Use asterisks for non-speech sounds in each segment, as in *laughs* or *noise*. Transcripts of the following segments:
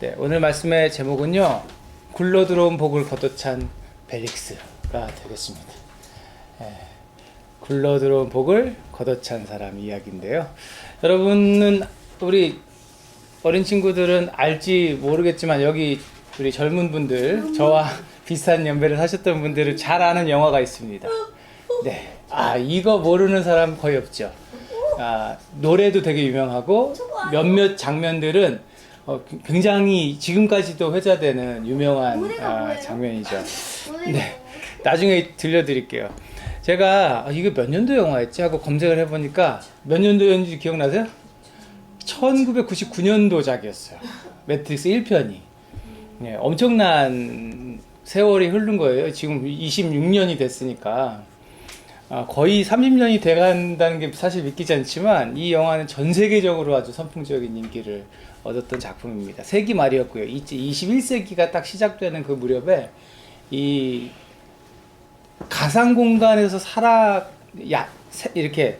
네, 오늘 말씀의 제목은요. 굴러 들어온 복을 걷어찬 벨릭스가 되겠습니다. 예, 굴러 들어온 복을 걷어찬 사람 이야기인데요. 여러분은 우리 어린 친구들은 알지 모르겠지만 여기 우리 젊은 분들 저와 비슷한 연배를 사셨던 분들은 잘 아는 영화가 있습니다. 네, 아 이거 모르는 사람 거의 없죠. 아, 노래도 되게 유명하고 몇몇 장면들은 어, 굉장히 지금까지도 회자되는 유명한 아, 장면이죠. *laughs* 네, 나중에 들려드릴게요. 제가 아, 이게 몇 년도 영화였지 하고 검색을 해보니까 몇 년도였는지 기억나세요? 1999년도작이었어요. 매트릭스 1편이. 네, 엄청난 세월이 흐른 거예요. 지금 26년이 됐으니까. 아, 거의 30년이 돼간다는 게 사실 믿기지 않지만 이 영화는 전 세계적으로 아주 선풍적인 인기를 얻었던 작품입니다. 세기 말이었고요. 21세기가 딱 시작되는 그 무렵에 이 가상 공간에서 살아 야 세- 이렇게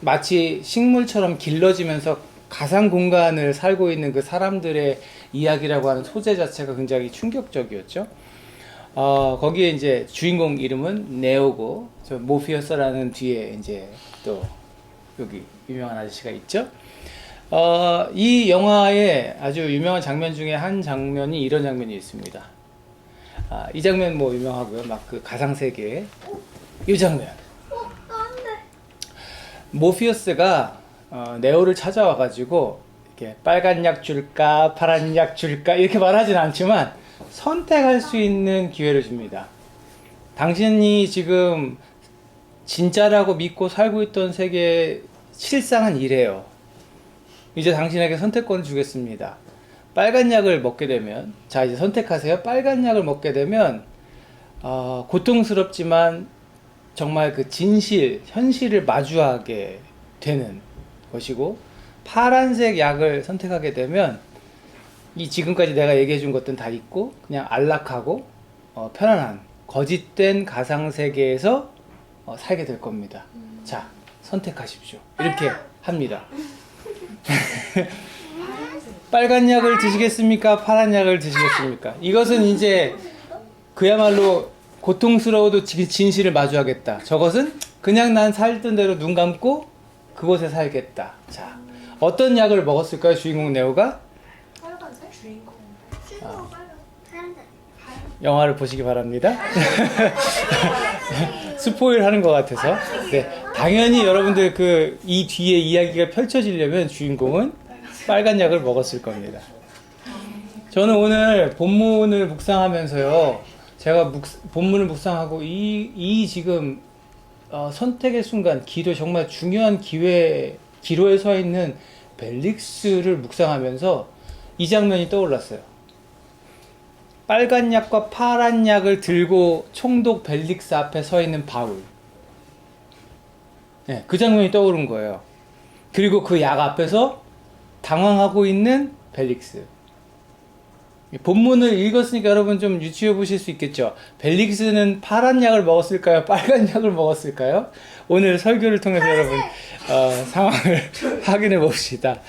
마치 식물처럼 길러지면서 가상 공간을 살고 있는 그 사람들의 이야기라고 하는 소재 자체가 굉장히 충격적이었죠. 어, 거기에 이제 주인공 이름은 네오고 저 모피어스라는 뒤에 이제 또 여기 유명한 아저씨가 있죠. 어, 이 영화의 아주 유명한 장면 중에 한 장면이 이런 장면이 있습니다. 아, 이 장면 뭐 유명하고요. 막 그 가상 세계 이 장면. 모피어스가 어, 네오를 찾아와 가지고 이렇게 빨간 약 줄까 파란 약 줄까 이렇게 말하진 않지만 선택할 수 있는 기회를 줍니다. 당신이 지금 진짜라고 믿고 살고 있던 세계의 실상은 이래요. 이제 당신에게 선택권을 주겠습니다. 빨간 약을 먹게 되면, 자, 이제 선택하세요. 빨간 약을 먹게 되면, 어, 고통스럽지만 정말 그 진실, 현실을 마주하게 되는 것이고, 파란색 약을 선택하게 되면, 이 지금까지 내가 얘기해 준 것들은 다 있고, 그냥 안락하고, 어, 편안한, 거짓된 가상세계에서 어, 살게 될 겁니다. 자, 선택하십시오. 이렇게 합니다. *laughs* 빨간 약을 드시겠습니까? 파란 약을 드시겠습니까? 이것은 이제 그야말로 고통스러워도 지- 진실을 마주하겠다. 저것은 그냥 난 살던 대로 눈 감고 그곳에 살겠다. 자, 어떤 약을 먹었을까요? 주인공 네오가 빨간색? 주인공. 영화를 보시기 바랍니다. *laughs* 스포일 하는 것 같아서. 네. 당연히 여러분들 그 이 뒤에 이야기가 펼쳐지려면 주인공은 빨간 약을 먹었을 겁니다. 저는 오늘 본문을 묵상하면서요. 제가 묵, 본문을 묵상하고 이, 이 지금 어, 선택의 순간, 기도 정말 중요한 기회, 기로에 서 있는 벨릭스를 묵상하면서 이 장면이 떠올랐어요. 빨간 약과 파란 약을 들고 총독 벨릭스 앞에 서 있는 바울. 네, 그 장면이 떠오른 거예요. 그리고 그 약 앞에서 당황하고 있는 벨릭스. 이 본문을 읽었으니까 여러분 좀 유추해 보실 수 있겠죠. 벨릭스는 파란 약을 먹었을까요? 빨간 *laughs* 약을 먹었을까요? 오늘 설교를 통해서 여러분 어, 상황을 *laughs* 확인해 봅시다.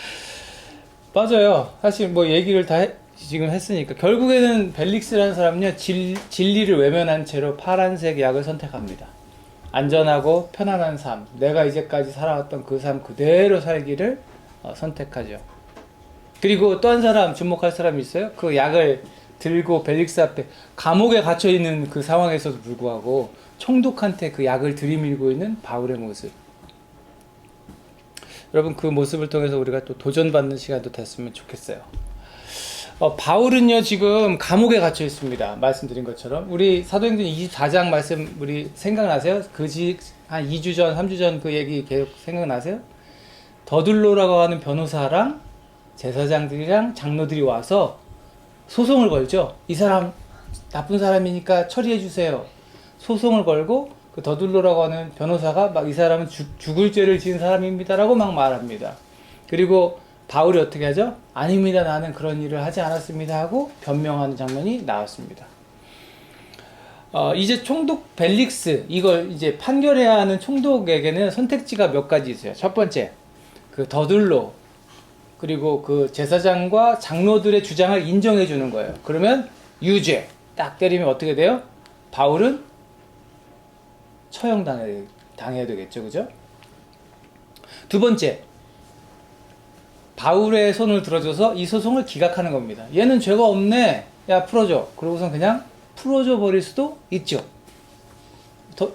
맞아요. 사실 뭐 얘기를 다 해- 지금 했으니까 결국에는 벨릭스라는 사람은요 진, 진리를 외면한 채로 파란색 약을 선택합니다. 안전하고 편안한 삶, 내가 이제까지 살아왔던 그 삶 그대로 살기를 어, 선택하죠. 그리고 또 한 사람 주목할 사람이 있어요. 그 약을 들고 벨릭스 앞에 감옥에 갇혀 있는 그 상황에서도 불구하고 총독한테 그 약을 들이밀고 있는 바울의 모습. 여러분 그 모습을 통해서 우리가 또 도전받는 시간도 됐으면 좋겠어요. 어, 바울은요 지금 감옥에 갇혀 있습니다. 말씀드린 것처럼 우리 사도행전 24장 말씀 우리 생각나세요? 그지 한 2주 전, 3주 전 그 얘기 계속 생각나세요? 더둘로라고 하는 변호사랑 제사장들이랑 장로들이 와서 소송을 걸죠. 이 사람 나쁜 사람이니까 처리해 주세요. 소송을 걸고 그 더둘로라고 하는 변호사가 막 이 사람은 죽, 죽을 죄를 지은 사람입니다라고 막 말합니다. 그리고 바울이 어떻게 하죠? 아닙니다. 나는 그런 일을 하지 않았습니다. 하고 변명하는 장면이 나왔습니다. 어, 이제 총독 벨릭스, 이걸 이제 판결해야 하는 총독에게는 선택지가 몇 가지 있어요. 첫 번째, 그 더둘로, 그리고 그 제사장과 장로들의 주장을 인정해 주는 거예요. 그러면 유죄 딱 때리면 어떻게 돼요? 바울은 처형 당해 당해야 되겠죠, 그죠? 두 번째, 바울의 손을 들어줘서 이 소송을 기각하는 겁니다. 얘는 죄가 없네. 야 풀어줘. 그러고선 그냥 풀어줘 버릴 수도 있죠. 더,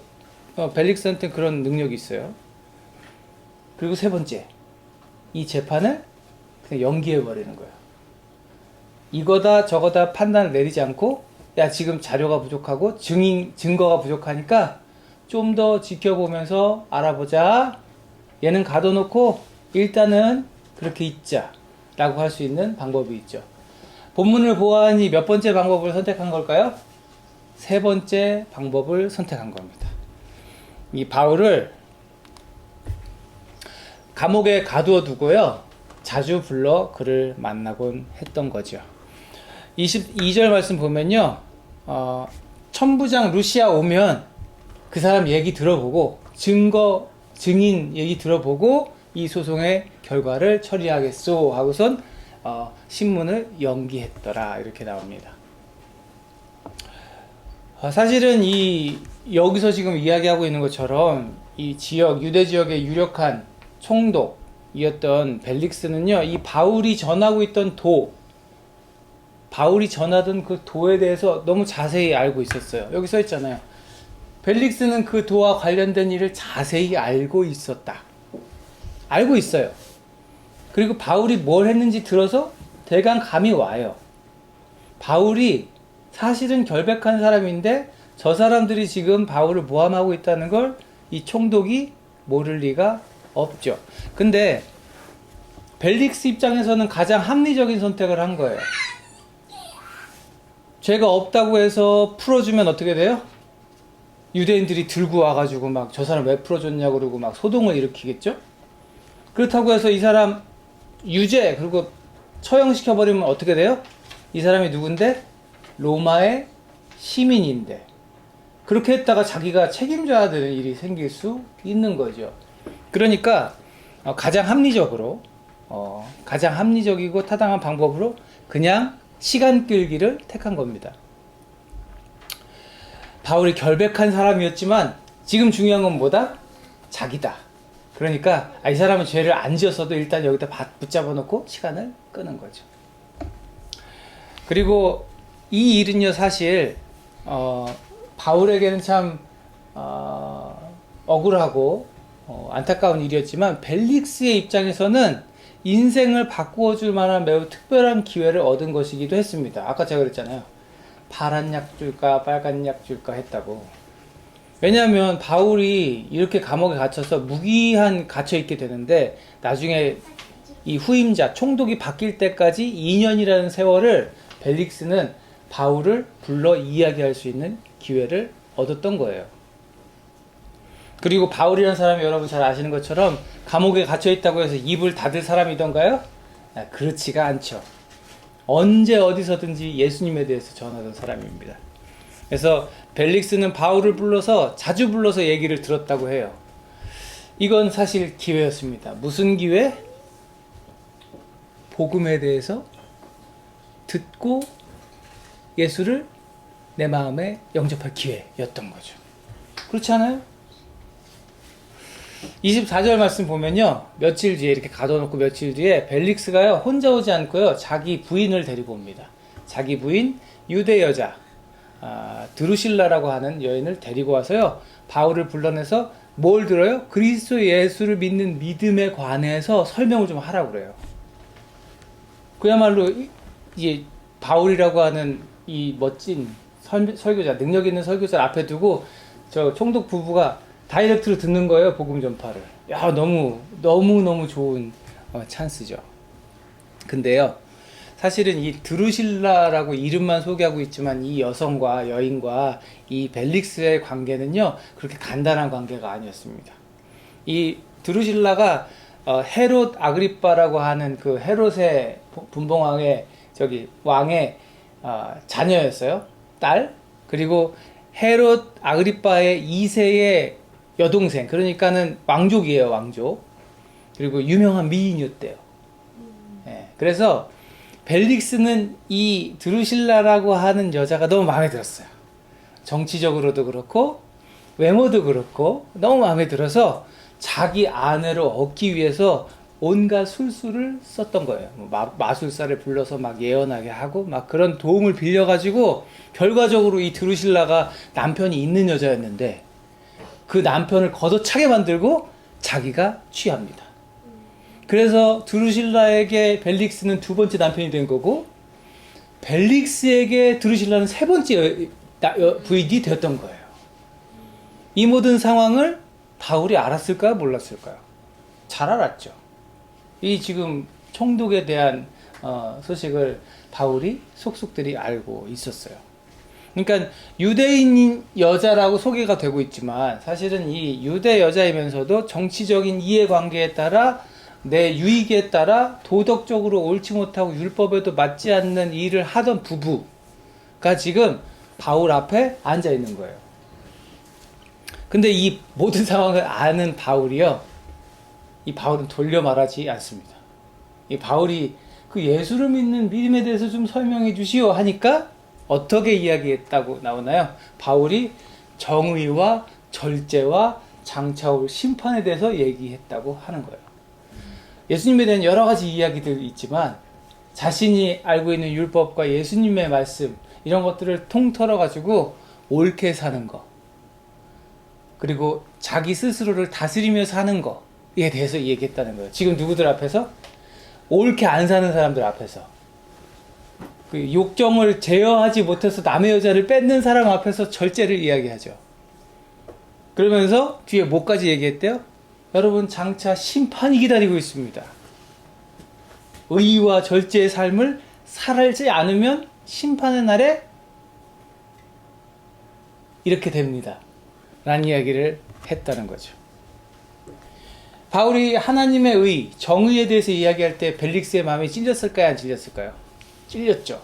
어, 벨릭스한테 그런 능력이 있어요. 그리고 세 번째, 이 재판을 그냥 연기해 버리는 거예요. 이거다 저거다 판단을 내리지 않고 야 지금 자료가 부족하고 증인 증거가 부족하니까 좀 더 지켜보면서 알아보자. 얘는 가둬놓고 일단은 그렇게 있자 라고 할 수 있는 방법이 있죠. 본문을 보아하니 몇 번째 방법을 선택한 걸까요? 세 번째 방법을 선택한 겁니다. 이 바울을 감옥에 가두어 두고요. 자주 불러 그를 만나곤 했던 거죠. 22절 말씀 보면요. 어, 천부장 루시아 오면 그 사람 얘기 들어보고 증거 증인 얘기 들어보고 이 소송의 결과를 처리하겠소 하고선 어, 신문을 연기했더라 이렇게 나옵니다. 어, 사실은 이 여기서 지금 이야기하고 있는 것처럼 이 지역 유대 지역의 유력한 총독이었던 벨릭스는요 이 바울이 전하고 있던 도 바울이 전하던 그 도에 대해서 너무 자세히 알고 있었어요. 여기 써 있잖아요. 벨릭스는 그 도와 관련된 일을 자세히 알고 있었다. 알고 있어요. 그리고 바울이 뭘 했는지 들어서 대강 감이 와요. 바울이 사실은 결백한 사람인데 저 사람들이 지금 바울을 모함하고 있다는 걸 이 총독이 모를 리가 없죠. 근데 벨릭스 입장에서는 가장 합리적인 선택을 한 거예요. 죄가 없다고 해서 풀어주면 어떻게 돼요? 유대인들이 들고 와가지고 막 저 사람 왜 풀어줬냐고 그러고 막 소동을 일으키겠죠? 그렇다고 해서 이 사람 유죄 그리고 처형시켜 버리면 어떻게 돼요? 이 사람이 누군데? 로마의 시민인데 그렇게 했다가 자기가 책임져야 되는 일이 생길 수 있는 거죠. 그러니까 어, 가장 합리적으로 어, 가장 합리적이고 타당한 방법으로 그냥 시간 끌기를 택한 겁니다. 바울이 결백한 사람이었지만 지금 중요한 건 뭐다? 자기다. 그러니까 아, 이 사람은 죄를 안 지었어도 일단 여기다 바- 붙잡아 놓고 시간을 끄는 거죠. 그리고 이 일은요 사실 어, 바울에게는 참 어, 억울하고 어, 안타까운 일이었지만 벨릭스의 입장에서는 인생을 바꾸어 줄 만한 매우 특별한 기회를 얻은 것이기도 했습니다. 아까 제가 그랬잖아요. 파란 약 줄까 빨간 약 줄까 했다고. 왜냐하면 바울이 이렇게 감옥에 갇혀서 무기한 갇혀 있게 되는데 나중에 이 후임자 총독이 바뀔 때까지 2년이라는 세월을 벨릭스는 바울을 불러 이야기할 수 있는 기회를 얻었던 거예요. 그리고 바울이라는 사람이 여러분 잘 아시는 것처럼 감옥에 갇혀 있다고 해서 입을 닫을 사람이던가요? 아, 그렇지가 않죠. 언제 어디서든지 예수님에 대해서 전하던 사람입니다. 그래서 벨릭스는 바울을 불러서 자주 불러서 얘기를 들었다고 해요. 이건 사실 기회였습니다. 무슨 기회? 복음에 대해서 듣고 예수를 내 마음에 영접할 기회였던 거죠. 그렇지 않아요? 24절 말씀 보면요. 며칠 뒤에 이렇게 가둬놓고 며칠 뒤에 벨릭스가요. 혼자 오지 않고요. 자기 부인을 데리고 옵니다. 자기 부인 유대 여자 아, 드루실라라고 하는 여인을 데리고 와서요. 바울을 불러내서 뭘 들어요? 그리스도 예수를 믿는 믿음에 관해서 설명을 좀 하라고 그래요. 그야말로 이- 바울이라고 하는 이 멋진 설, 설교자, 능력 있는 설교자 앞에 두고 저 총독 부부가 다이렉트로 듣는 거예요, 복음 전파를. 야, 너무, 너무너무 좋은 어, 찬스죠. 근데요, 사실은 이 드루실라라고 이름만 소개하고 있지만 이 여성과 여인과 이 벨릭스의 관계는요, 그렇게 간단한 관계가 아니었습니다. 이 드루실라가 어, 헤롯 아그리빠라고 하는 그 헤롯의 분봉왕의 저기 왕의 어, 자녀였어요. 딸. 그리고 헤롯 아그리빠의 2세의 여동생. 그러니까는 왕족이에요, 왕족. 그리고 유명한 미인이었대요. 예, 그래서 벨릭스는 이 드루실라라고 하는 여자가 너무 마음에 들었어요. 정치적으로도 그렇고 외모도 그렇고 너무 마음에 들어서 자기 아내로 얻기 위해서 온갖 술수를 썼던 거예요. 뭐 마, 마술사를 불러서 막 예언하게 하고 막 그런 도움을 빌려가지고 결과적으로 이 드루실라가 남편이 있는 여자였는데 그 남편을 걷어차게 만들고 자기가 취합니다. 그래서 드루실라에게 벨릭스는 두 번째 남편이 된 거고 벨릭스에게 드루실라는 세 번째 부인이 되었던 거예요. 이 모든 상황을 바울이 알았을까요? 몰랐을까요? 잘 알았죠. 이 지금 총독에 대한 어, 소식을 바울이 속속들이 알고 있었어요. 그러니까 유대인 여자라고 소개가 되고 있지만 사실은 이 유대 여자이면서도 정치적인 이해관계에 따라 내 유익에 따라 도덕적으로 옳지 못하고 율법에도 맞지 않는 일을 하던 부부가 지금 바울 앞에 앉아 있는 거예요. 근데 이 모든 상황을 아는 바울이요. 이 바울은 돌려 말하지 않습니다. 이 바울이 그 예수를 믿는 믿음에 대해서 좀 설명해 주시오 하니까 어떻게 이야기했다고 나오나요? 바울이 정의와 절제와 장차올 심판에 대해서 얘기했다고 하는 거예요. 예수님에 대한 여러 가지 이야기들이 있지만 자신이 알고 있는 율법과 예수님의 말씀 이런 것들을 통틀어 가지고 옳게 사는 거 그리고 자기 스스로를 다스리며 사는 거에 대해서 얘기했다는 거예요. 지금 누구들 앞에서 옳게 안 사는 사람들 앞에서 그 욕정을 제어하지 못해서 남의 여자를 뺏는 사람 앞에서 절제를 이야기하죠. 그러면서 뒤에 뭐까지 얘기했대요? 여러분 장차 심판이 기다리고 있습니다. 의와 절제의 삶을 살지 않으면 심판의 날에 이렇게 됩니다. 라는 이야기를 했다는 거죠. 바울이 하나님의 의, 정의에 대해서 이야기할 때 벨릭스의 마음이 찔렸을까요? 안 찔렸을까요? 찔렸죠.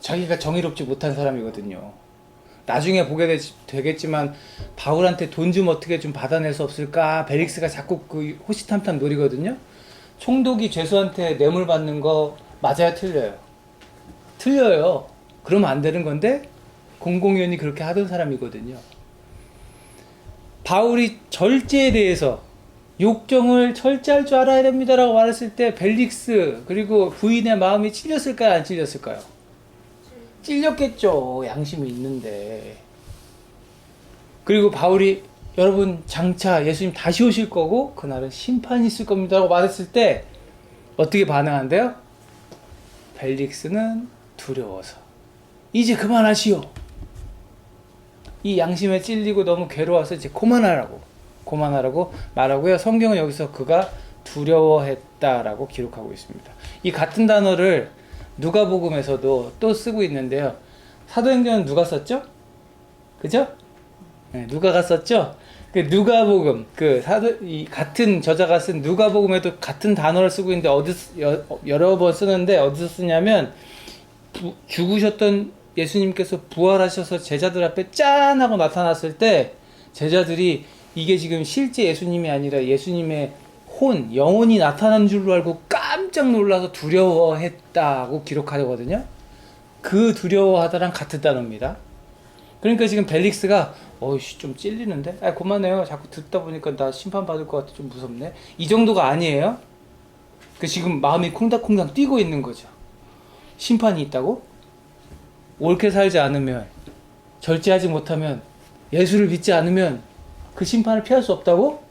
자기가 정의롭지 못한 사람이거든요. 나중에 보게 되, 겠지만 바울한테 돈 좀 어떻게 좀 받아낼 수 없을까? 벨릭스가 자꾸 그 호시탐탐 노리거든요. 총독이 죄수한테 뇌물 받는 거 맞아요, 틀려요? 틀려요. 그러면 안 되는 건데 공공연히 그렇게 하던 사람이거든요. 바울이 절제에 대해서 욕정을 철저할 줄 알아야 됩니다라고 말했을 때 벨릭스 그리고 부인의 마음이 찔렸을까요? 안 찔렸을까요? 찔렸겠죠. 양심이 있는데. 그리고 바울이 여러분 장차 예수님 다시 오실 거고 그날은 심판이 있을 겁니다 라고 말했을 때 어떻게 반응한대요? 벨릭스는 두려워서 이제 그만하시오. 이 양심에 찔리고 너무 괴로워서 이제 그만하라고 그만하라고 말하고요. 성경은 여기서 그가 두려워했다라고 기록하고 있습니다. 이 같은 단어를 누가복음에서도 또 쓰고 있는데요. 사도행전은 누가 썼죠? 그죠? 네, 누가가 썼죠? 그 누가복음 그 사도 이 같은 저자가 쓴 누가복음에도 같은 단어를 쓰고 있는데 어디 여러 번 쓰는데 어디서 쓰냐면 부- 죽으셨던 예수님께서 부활하셔서 제자들 앞에 짠 하고 나타났을 때 제자들이 이게 지금 실제 예수님이 아니라 예수님의 혼, 영혼이 나타난 줄로 알고 깜짝 놀라서 두려워했다고 기록하거든요. 그 두려워하다랑 같은 단어입니다. 그러니까 지금 벨릭스가 어이씨 좀 찔리는데? 아 그만해요. 자꾸 듣다 보니까 나 심판 받을 것 같아 좀 무섭네. 이 정도가 아니에요. 그 지금 마음이 콩닥콩닥 뛰고 있는 거죠. 심판이 있다고? 옳게 살지 않으면 절제하지 못하면 예수를 믿지 않으면 그 심판을 피할 수 없다고?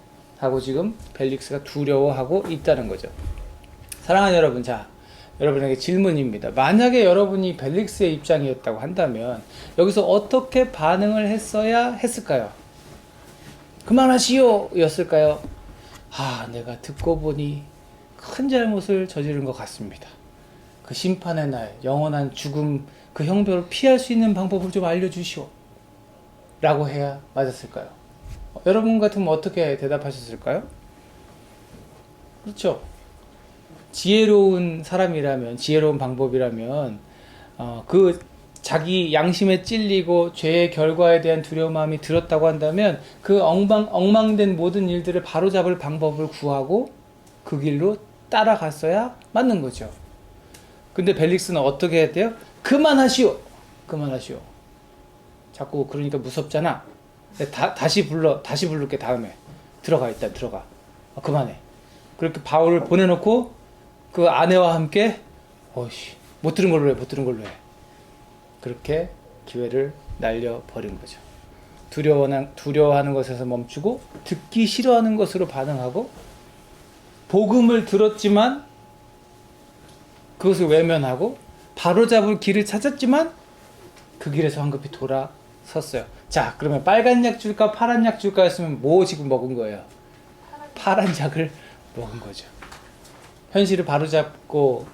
하고 지금 벨릭스가 두려워하고 있다는 거죠. 사랑하는 여러분, 자, 여러분에게 질문입니다. 만약에 여러분이 벨릭스의 입장이었다고 한다면 여기서 어떻게 반응을 했어야 했을까요? 그만하시오! 였을까요? 아, 내가 듣고 보니 큰 잘못을 저지른 것 같습니다. 그 심판의 날, 영원한 죽음, 그 형벌을 피할 수 있는 방법을 좀 알려주시오. 라고 해야 맞았을까요? 어, 여러분 같으면 어떻게 대답하셨을까요? 그렇죠. 지혜로운 사람이라면, 지혜로운 방법이라면, 어, 그 자기 양심에 찔리고 죄의 결과에 대한 두려운 마음이 들었다고 한다면 그 엉망, 엉망된 모든 일들을 바로잡을 방법을 구하고 그 길로 따라갔어야 맞는 거죠. 근데 벨릭스는 어떻게 했대요? 그만하시오. 그만하시오. 자꾸 그러니까 무섭잖아. 다, 다시 불러, 다시 부를게 다음에. 들어가 일단 들어가. 아, 그만해. 그렇게 바울을 보내놓고 그 아내와 함께 어이씨 못 들은 걸로 해, 못 들은 걸로 해. 그렇게 기회를 날려버린 거죠. 두려워하는, 두려워하는 것에서 멈추고 듣기 싫어하는 것으로 반응하고 복음을 들었지만 그것을 외면하고 바로잡을 길을 찾았지만 그 길에서 황급히 돌아섰어요. 자, 그러면 빨간 약 줄까 파란 약 줄까 했으면 뭐 지금 먹은 거예요? 파란 약을 먹은 거죠. 현실을 바로잡고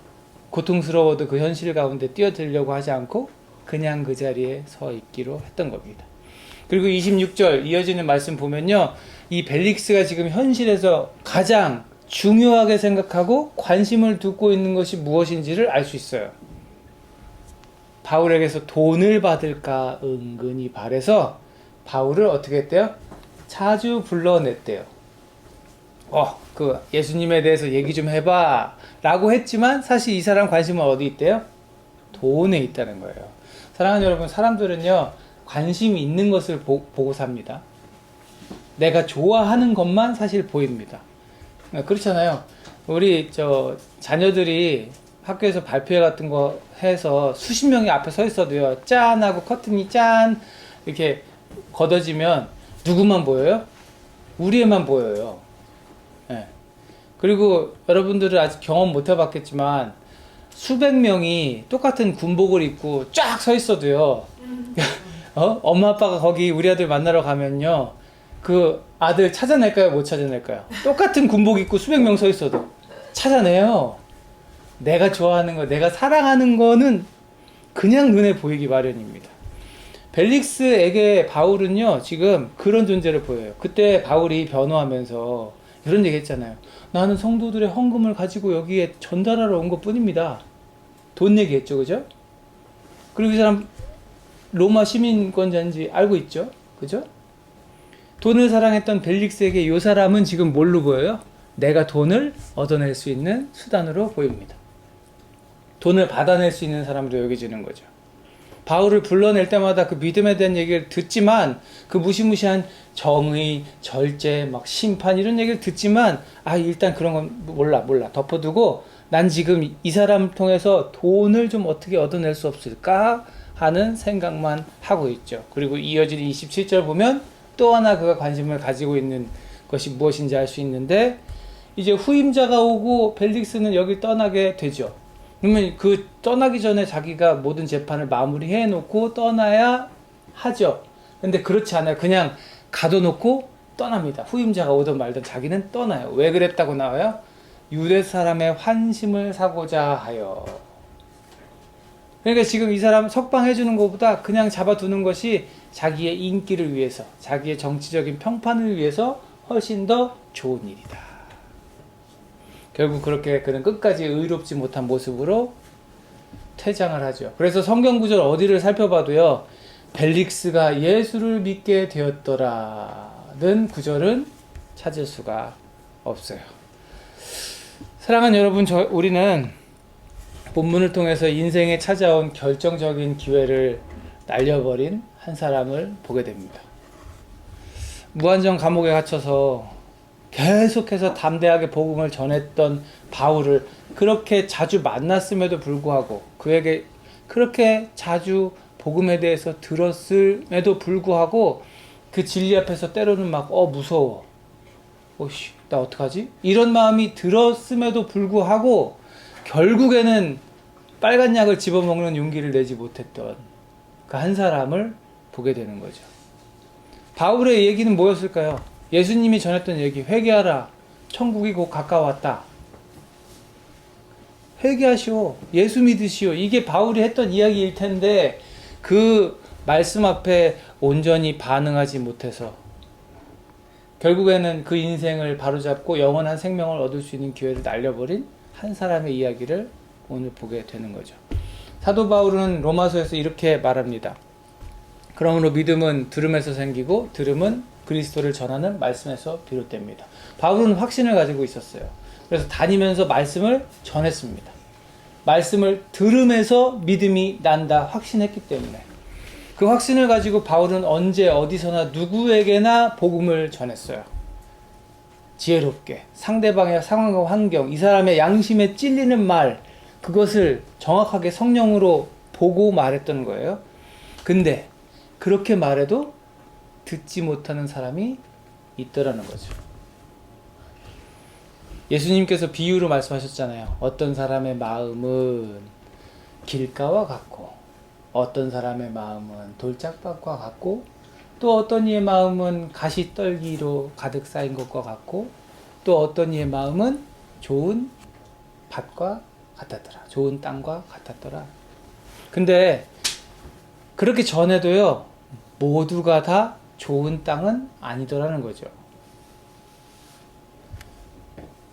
고통스러워도 그 현실 가운데 뛰어들려고 하지 않고 그냥 그 자리에 서 있기로 했던 겁니다. 그리고 26절 이어지는 말씀 보면요. 이 벨릭스가 지금 현실에서 가장 중요하게 생각하고 관심을 두고 있는 것이 무엇인지를 알 수 있어요. 바울에게서 돈을 받을까 은근히 바래서 바울을 어떻게 했대요? 자주 불러냈대요. 어, 그 예수님에 대해서 얘기 좀 해봐. 라고 했지만 사실 이 사람 관심은 어디 있대요? 돈에 있다는 거예요. 사랑하는 여러분, 사람들은요, 관심이 있는 것을 보, 보고 삽니다. 내가 좋아하는 것만 사실 보입니다. 그렇잖아요. 우리 저 자녀들이 학교에서 발표회 같은 거 해서 수십 명이 앞에 서 있어도요, 짠 하고 커튼이 짠 이렇게 걷어지면 누구만 보여요? 우리에만 보여요. 예. 그리고 여러분들은 아직 경험 못 해봤겠지만 수백 명이 똑같은 군복을 입고 쫙 서 있어도요. *laughs* 어? 엄마 아빠가 거기 우리 아들 만나러 가면요. 그 아들 찾아낼까요? 못 찾아낼까요? 똑같은 군복 입고 수백 명 서 있어도 찾아내요. 내가 좋아하는 거, 내가 사랑하는 거는 그냥 눈에 보이기 마련입니다. 벨릭스에게 바울은요, 지금 그런 존재를 보여요. 그때 바울이 변호하면서 이런 얘기 했잖아요. 나는 성도들의 헌금을 가지고 여기에 전달하러 온 것 뿐입니다. 돈 얘기했죠, 그죠? 그리고 이 사람 로마 시민권자인지 알고 있죠? 그죠? 돈을 사랑했던 벨릭스에게 이 사람은 지금 뭘로 보여요? 내가 돈을 얻어낼 수 있는 수단으로 보입니다. 돈을 받아낼 수 있는 사람으로 여겨지는 거죠. 바울을 불러낼 때마다 그 믿음에 대한 얘기를 듣지만 그 무시무시한 정의, 절제, 막 심판 이런 얘기를 듣지만 아 일단 그런 건 몰라 몰라 덮어두고 난 지금 이 사람을 통해서 돈을 좀 어떻게 얻어낼 수 없을까 하는 생각만 하고 있죠. 그리고 이어지는 27절 보면 또 하나 그가 관심을 가지고 있는 것이 무엇인지 알 수 있는데 이제 후임자가 오고 벨릭스는 여기 떠나게 되죠. 그러면 그 떠나기 전에 자기가 모든 재판을 마무리해 놓고 떠나야 하죠. 근데 그렇지 않아요. 그냥 가둬놓고 떠납니다. 후임자가 오든 말든 자기는 떠나요. 왜 그랬다고 나와요? 유대 사람의 환심을 사고자 하여. 그러니까 지금 이 사람 석방해 주는 것보다 그냥 잡아두는 것이 자기의 인기를 위해서, 자기의 정치적인 평판을 위해서 훨씬 더 좋은 일이다. 결국 그렇게 그는 끝까지 의롭지 못한 모습으로 퇴장을 하죠. 그래서 성경 구절 어디를 살펴봐도요, 벨릭스가 예수를 믿게 되었더라는 구절은 찾을 수가 없어요. 사랑하는 여러분, 저, 우리는 본문을 통해서 인생에 찾아온 결정적인 기회를 날려버린 한 사람을 보게 됩니다. 무한정 감옥에 갇혀서 계속해서 담대하게 복음을 전했던 바울을 그렇게 자주 만났음에도 불구하고 그에게 그렇게 자주 복음에 대해서 들었음에도 불구하고 그 진리 앞에서 때로는 막 어 무서워. 오씨 나 어떡하지? 이런 마음이 들었음에도 불구하고 결국에는 빨간 약을 집어먹는 용기를 내지 못했던 그 한 사람을 보게 되는 거죠. 바울의 얘기는 뭐였을까요? 예수님이 전했던 얘기 회개하라 천국이 곧 가까웠다 회개하시오 예수 믿으시오 이게 바울이 했던 이야기일 텐데 그 말씀 앞에 온전히 반응하지 못해서 결국에는 그 인생을 바로잡고 영원한 생명을 얻을 수 있는 기회를 날려버린 한 사람의 이야기를 오늘 보게 되는 거죠. 사도 바울은 로마서에서 이렇게 말합니다. 그러므로 믿음은 들음에서 생기고 들음은 그리스도를 전하는 말씀에서 비롯됩니다. 바울은 확신을 가지고 있었어요. 그래서 다니면서 말씀을 전했습니다. 말씀을 들으면서 믿음이 난다 확신했기 때문에 그 확신을 가지고 바울은 언제 어디서나 누구에게나 복음을 전했어요. 지혜롭게 상대방의 상황과 환경, 이 사람의 양심에 찔리는 말 그것을 정확하게 성령으로 보고 말했던 거예요. 근데 그렇게 말해도 듣지 못하는 사람이 있더라는 거죠. 예수님께서 비유로 말씀하셨잖아요. 어떤 사람의 마음은 길가와 같고, 어떤 사람의 마음은 돌짝밭과 같고, 또 어떤 이의 마음은 가시떨기로 가득 쌓인 것과 같고, 또 어떤 이의 마음은 좋은 밭과 같았더라. 좋은 땅과 같았더라. 근데 그렇게 전해도요, 모두가 다 좋은 땅은 아니더라는 거죠.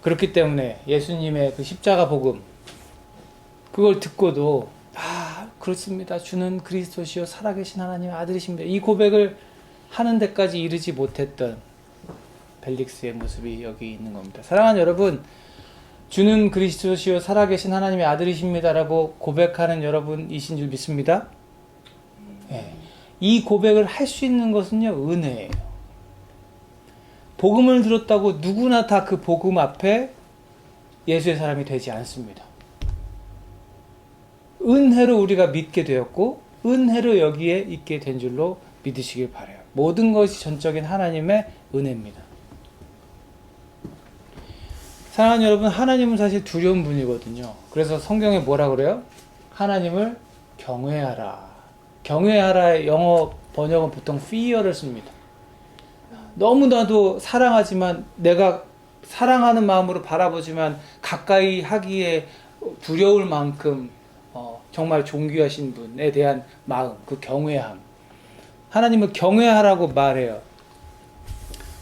그렇기 때문에 예수님의 그 십자가 복음, 그걸 듣고도, 아, 그렇습니다. 주는 그리스도시요 살아계신 하나님의 아들이십니다. 이 고백을 하는 데까지 이르지 못했던 벨릭스의 모습이 여기 있는 겁니다. 사랑하는 여러분, 주는 그리스도시요 살아계신 하나님의 아들이십니다라고 고백하는 여러분이신 줄 믿습니다. 예. 이 고백을 할 수 있는 것은요, 은혜예요. 복음을 들었다고 누구나 다 그 복음 앞에 예수의 사람이 되지 않습니다. 은혜로 우리가 믿게 되었고, 은혜로 여기에 있게 된 줄로 믿으시길 바래요. 모든 것이 전적인 하나님의 은혜입니다. 사랑하는 여러분, 하나님은 사실 두려운 분이거든요. 그래서 성경에 뭐라 그래요? 하나님을 경외하라. 경외하라의 영어 번역은 보통 fear를 씁니다. 너무나도 사랑하지만 내가 사랑하는 마음으로 바라보지만 가까이 하기에 두려울 만큼 어, 정말 존귀하신 분에 대한 마음, 그 경외함. 하나님을 경외하라고 말해요.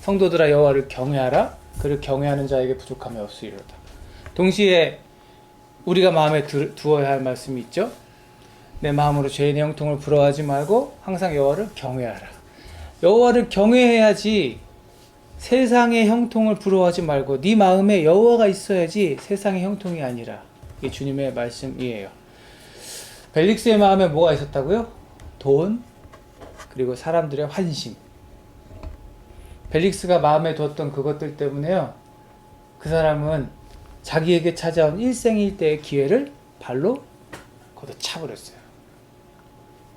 성도들아 여호와를 경외하라. 그를 경외하는 자에게 부족함이 없으리로다. 동시에 우리가 마음에 두, 두어야 할 말씀이 있죠. 내 마음으로 죄인의 형통을 부러워하지 말고 항상 여호와를 경외하라. 여호와를 경외해야지 세상의 형통을 부러워하지 말고 네 마음에 여호와가 있어야지 세상의 형통이 아니라 이게 주님의 말씀이에요. 벨릭스의 마음에 뭐가 있었다고요? 돈 그리고 사람들의 환심. 벨릭스가 마음에 두었던 그것들 때문에요. 그 사람은 자기에게 찾아온 일생일대의 기회를 발로 걷어차버렸어요.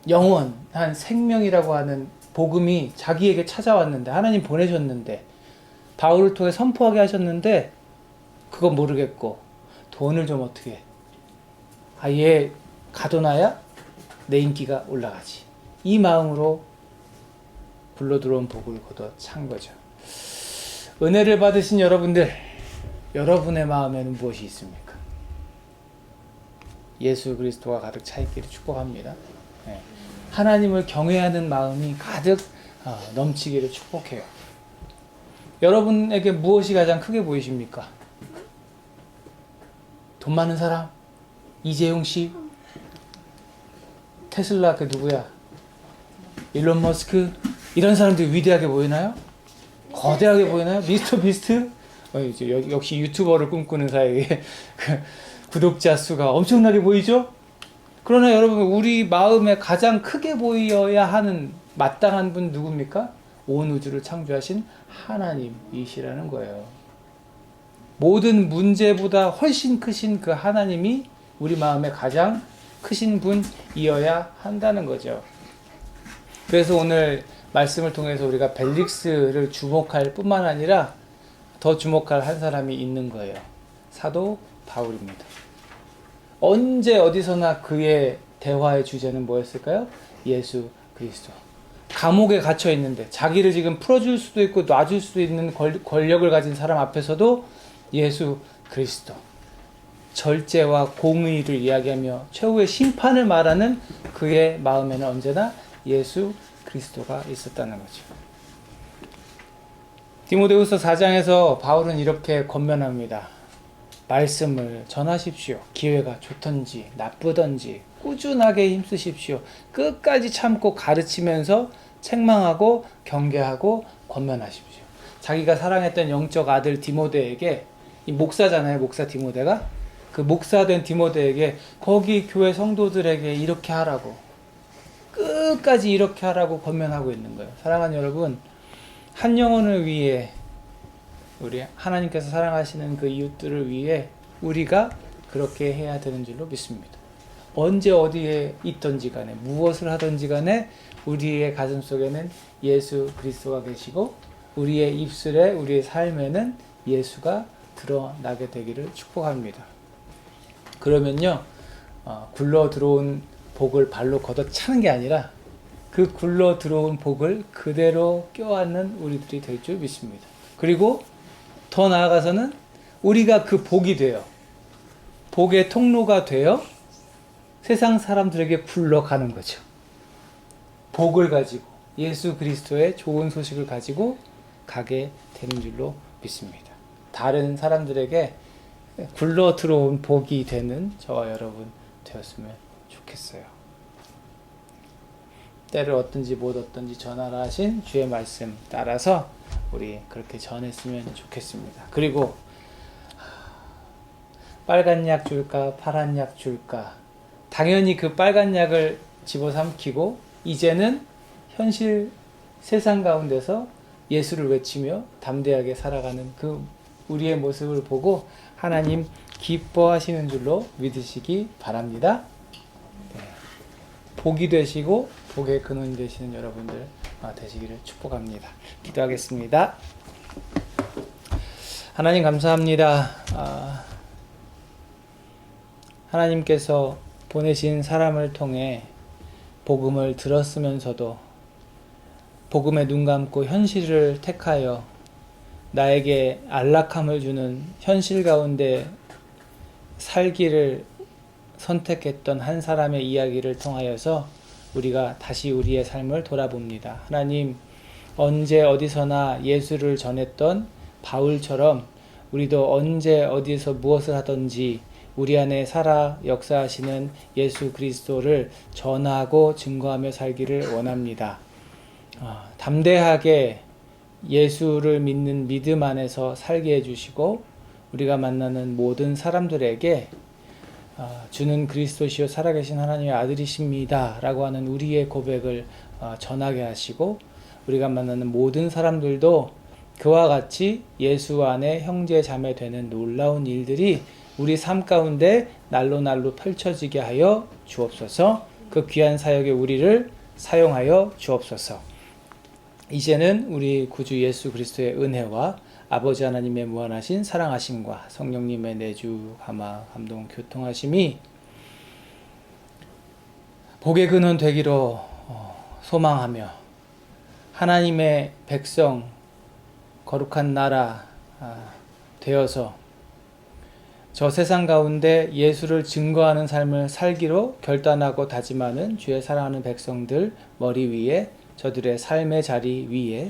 영원한 생명이라고 하는 복음이 자기에게 찾아왔는데 하나님 보내셨는데 바울을 통해 선포하게 하셨는데 그거 모르겠고 돈을 좀 어떻게 아예 가둬놔야 내 인기가 올라가지 이 마음으로 불러 들어온 복을 걷어 찬 거죠. 은혜를 받으신 여러분들 여러분의 마음에는 무엇이 있습니까? 예수 그리스도가 가득 차 있기를 축복합니다. 네. 하나님을 경외하는 마음이 가득 어, 넘치기를 축복해요. 여러분에게 무엇이 가장 크게 보이십니까? 돈 많은 사람? 이재용 씨? 테슬라 그 누구야? 일론 머스크? 이런 사람들이 위대하게 보이나요? 거대하게 보이나요? 미스터 비스트? 어, 역시 유튜버를 꿈꾸는 사이에 *laughs* 그 구독자 수가 엄청나게 보이죠? 그러나 여러분 우리 마음에 가장 크게 보여야 하는 마땅한 분 누굽니까? 온 우주를 창조하신 하나님이시라는 거예요. 모든 문제보다 훨씬 크신 그 하나님이 우리 마음에 가장 크신 분이어야 한다는 거죠. 그래서 오늘 말씀을 통해서 우리가 벨릭스를 주목할 뿐만 아니라 더 주목할 한 사람이 있는 거예요. 사도 바울입니다. 언제 어디서나 그의 대화의 주제는 뭐였을까요? 예수 그리스도. 감옥에 갇혀 있는데 자기를 지금 풀어줄 수도 있고 놔줄 수도 있는 권- 권력을 가진 사람 앞에서도 예수 그리스도. 절제와 공의를 이야기하며 최후의 심판을 말하는 그의 마음에는 언제나 예수 그리스도가 있었다는 거죠. 디모데후서 4장에서 바울은 이렇게 권면합니다. 말씀을 전하십시오. 기회가 좋던지 나쁘던지 꾸준하게 힘쓰십시오. 끝까지 참고 가르치면서 책망하고 경계하고 권면하십시오. 자기가 사랑했던 영적 아들 디모데에게 이 목사잖아요. 목사 디모데가 그 목사된 디모데에게 거기 교회 성도들에게 이렇게 하라고 끝까지 이렇게 하라고 권면하고 있는 거예요. 사랑하는 여러분, 한 영혼을 위해 우리 하나님께서 사랑하시는 그 이웃들을 위해 우리가 그렇게 해야 되는 줄로 믿습니다. 언제 어디에 있던지 간에 무엇을 하던지 간에 우리의 가슴 속에는 예수 그리스도가 계시고 우리의 입술에 우리의 삶에는 예수가 드러나게 되기를 축복합니다. 그러면요 어, 굴러 들어온 복을 발로 걷어 차는 게 아니라 그 굴러 들어온 복을 그대로 껴안는 우리들이 될 줄 믿습니다. 그리고 더 나아가서는 우리가 그 복이 되어 복의 통로가 되어 세상 사람들에게 굴러가는 거죠. 복을 가지고 예수 그리스도의 좋은 소식을 가지고 가게 되는 줄로 믿습니다. 다른 사람들에게 굴러 들어온 복이 되는 저와 여러분 되었으면 좋겠어요. 때를 얻든지 못 얻든지 전하라 하신 주의 말씀 따라서 우리 그렇게 전했으면 좋겠습니다. 그리고 빨간 약 줄까 파란 약 줄까 당연히 그 빨간 약을 집어삼키고 이제는 현실 세상 가운데서 예수를 외치며 담대하게 살아가는 그 우리의 모습을 보고 하나님 기뻐하시는 줄로 믿으시기 바랍니다. 네. 복이 되시고 복의 근원이 되시는 여러분들 아, 되시기를 축복합니다. 기도하겠습니다. 하나님 감사합니다. 아, 하나님께서 보내신 사람을 통해 복음을 들었으면서도 복음에 눈 감고 현실을 택하여 나에게 안락함을 주는 현실 가운데 살기를 선택했던 한 사람의 이야기를 통하여서 우리가 다시 우리의 삶을 돌아봅니다. 하나님, 언제 어디서나 예수를 전했던 바울처럼 우리도 언제 어디서 무엇을 하든지 우리 안에 살아 역사하시는 예수 그리스도를 전하고 증거하며 살기를 원합니다. 아, 담대하게 예수를 믿는 믿음 안에서 살게 해주시고 우리가 만나는 모든 사람들에게 아, 주는 그리스도시요 살아계신 하나님의 아들이십니다. 라고 하는 우리의 고백을 아, 전하게 하시고 우리가 만나는 모든 사람들도 그와 같이 예수 안에 형제 자매 되는 놀라운 일들이 우리 삶 가운데 날로 날로 펼쳐지게 하여 주옵소서. 그 귀한 사역에 우리를 사용하여 주옵소서. 이제는 우리 구주 예수 그리스도의 은혜와 아버지 하나님의 무한하신 사랑하심과 성령님의 내주 감화 감동 교통하심이 복의 근원 되기로 어, 소망하며 하나님의 백성 거룩한 나라 아, 되어서 저 세상 가운데 예수를 증거하는 삶을 살기로 결단하고 다짐하는 주의 사랑하는 백성들 머리 위에 저들의 삶의 자리 위에